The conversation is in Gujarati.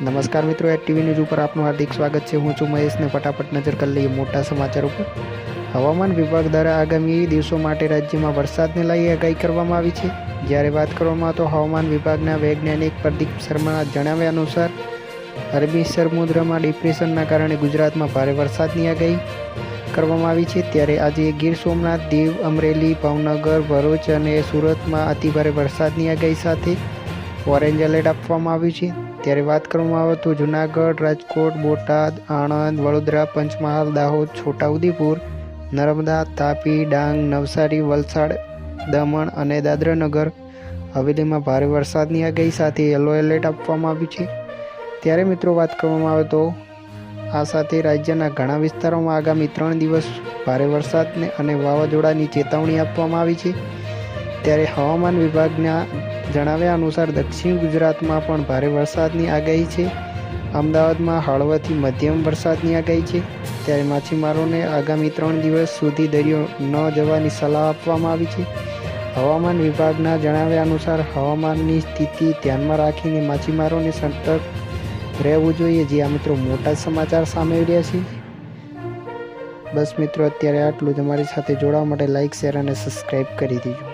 નમસ્કાર મિત્રો એટ ટીવી ન્યૂઝ ઉપર આપનું હાર્દિક સ્વાગત છે. હું છું મહેશને ફટાફટ નજર કરી લઈએ મોટા સમાચાર ઉપર. હવામાન વિભાગ દ્વારા આગામી દિવસો માટે રાજ્યમાં વરસાદને લઈ આગાહી કરવામાં આવી છે. જ્યારે વાત કરવામાં તો હવામાન વિભાગના વૈજ્ઞાનિક પ્રદીપ શર્માના જણાવ્યા અનુસાર, અરબી સમુદ્રમાં ડિપ્રેશનના કારણે ગુજરાતમાં ભારે વરસાદની આગાહી કરવામાં આવી છે. ત્યારે આજે ગીર સોમનાથ, દીવ, અમરેલી, ભાવનગર, ભરૂચ અને સુરતમાં અતિભારે વરસાદની આગાહી સાથે ઓરેન્જ એલર્ટ આપવામાં આવ્યું છે. ત્યારે વાત કરવામાં આવે તો જુનાગઢ, રાજકોટ, બોટાદ, આણંદ, વડોદરા, પંચમહાલ, દાહોદ, છોટાઉદેપુર, નર્મદા, તાપી, ડાંગ, નવસારી, વલસાડ, દમણ અને દાદરાનગર. હવેલીમાં ભારે વરસાદની આગાહી સાથે યલો એલર્ટ આપવામાં આવ્યું છે. ત્યારે મિત્રો વાત કરવામાં આવે તો આ સાથે રાજ્યના ઘણા વિસ્તારોમાં આગામી ત્રણ દિવસ ભારે વરસાદને અને વાવાઝોડાની ચેતવણી આપવામાં આવી છે. ત્યારે હવામાન વિભાગના જણાવ્યા અનુસાર દક્ષિણ ગુજરાતમાં પણ ભારે વરસાદની આગાહી છે. અમદાવાદમાં હળવાથી મધ્યમ વરસાદની આગાહી છે. ત્યારે માછીમારોને આગામી ત્રણ દિવસ સુધી દરિયો ન જવાની સલાહ આપવામાં આવી છે. હવામાન વિભાગના જણાવ્યા અનુસાર હવામાનની સ્થિતિ ધ્યાનમાં રાખીને માછીમારોને સતર્ક રહેવું જોઈએ. જે આ મિત્રો મોટા સમાચાર સામે રહ્યા છે. બસ મિત્રો, અત્યારે આટલું જ. અમારી સાથે જોડાવા માટે લાઇક શેર અને સબસ્ક્રાઈબ કરી દીજો.